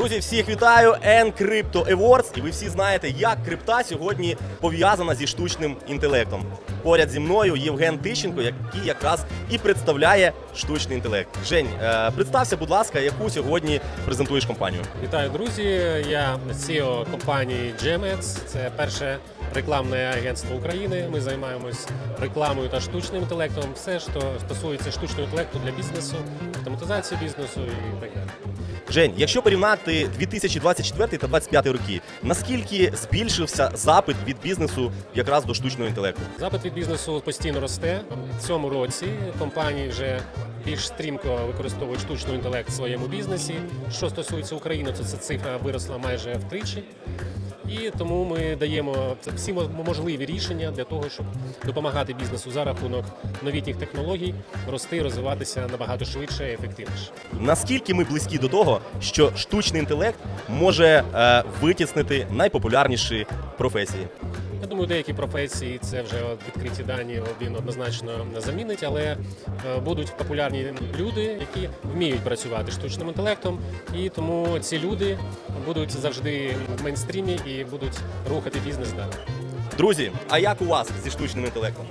Друзі, всіх вітаю! Encrypto Awards. І ви всі знаєте, як крипта сьогодні пов'язана зі штучним інтелектом. Поряд зі мною Євген Тищенко, який якраз і представляє штучний інтелект. Жень, е, представся, будь ласка, яку сьогодні презентуєш компанію. Вітаю, друзі! Я CEO компанії GMX. Це перше рекламне агентство України. Ми займаємось рекламою та штучним інтелектом. Все, що стосується штучного інтелекту для бізнесу, автоматизації бізнесу і так далі. Жень, якщо порівняти 2024 та 2025 роки, наскільки збільшився запит від бізнесу якраз до штучного інтелекту? Запит від бізнесу постійно росте. В цьому році компанії вже більш стрімко використовують штучний інтелект в своєму бізнесі. Що стосується України, то ця цифра виросла майже втричі. І тому ми даємо всі мо- можливі рішення для того, щоб допомагати бізнесу за рахунок новітніх технологій рости, розвиватися набагато швидше і ефективніше. Наскільки ми близькі до того, що штучний інтелект може е, витіснити найпопулярніші професії? Я думаю, деякі професії це вже відкриті дані він однозначно замінить, але е, будуть популярні люди, які вміють працювати штучним інтелектом, і тому ці люди будуть завжди в мейнстрімі і будуть рухати бізнес далі. Друзі, а як у вас зі штучним інтелектом?